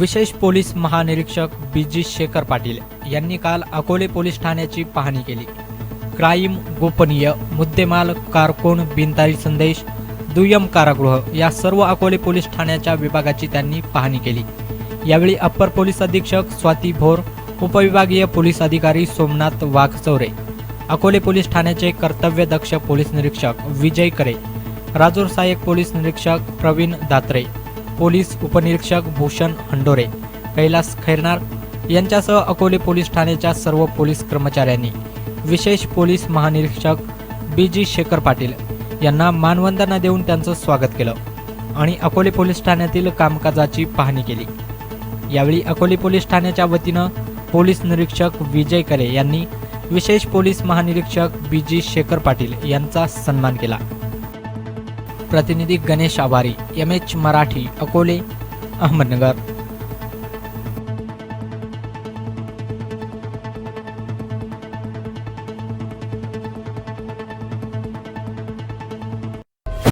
विशेष पोलीस महानिरीक्षक बी जी शेखर पाटील यांनी काल अकोले पोलीस ठाण्याची पाहणी केली. क्राईम गोपनीय मुद्देमाल कारकोण बिनतारी संदेश दुय्यम कारागृह या सर्व अकोले पोलीस ठाण्याच्या विभागाची त्यांनी पाहणी केली. यावेळी अप्पर पोलीस अधीक्षक स्वाती भोर उपविभागीय पोलीस अधिकारी सोमनाथ वाघचौरे अकोले पोलीस ठाण्याचे कर्तव्यदक्ष पोलीस निरीक्षक विजय करे राजूर सहाय्यक पोलीस निरीक्षक प्रवीण दात्रे पोलीस उपनिरीक्षक भूषण हंडोरे कैलास खैरनार यांच्यासह अकोले पोलीस ठाण्याच्या सर्व पोलीस कर्मचाऱ्यांनी विशेष पोलीस महानिरीक्षक बी जी शेखर पाटील यांना मानवंदना देऊन त्यांचं स्वागत केलं आणि अकोले पोलीस ठाण्यातील कामकाजाची पाहणी केली. यावेळी अकोले पोलीस ठाण्याच्या वतीनं पोलीस निरीक्षक विजय करे यांनी विशेष पोलीस महानिरीक्षक बी जी शेखर पाटील यांचा सन्मान केला. प्रतिनिधी गणेश आभारी एम एच मराठी अकोले अहमदनगर.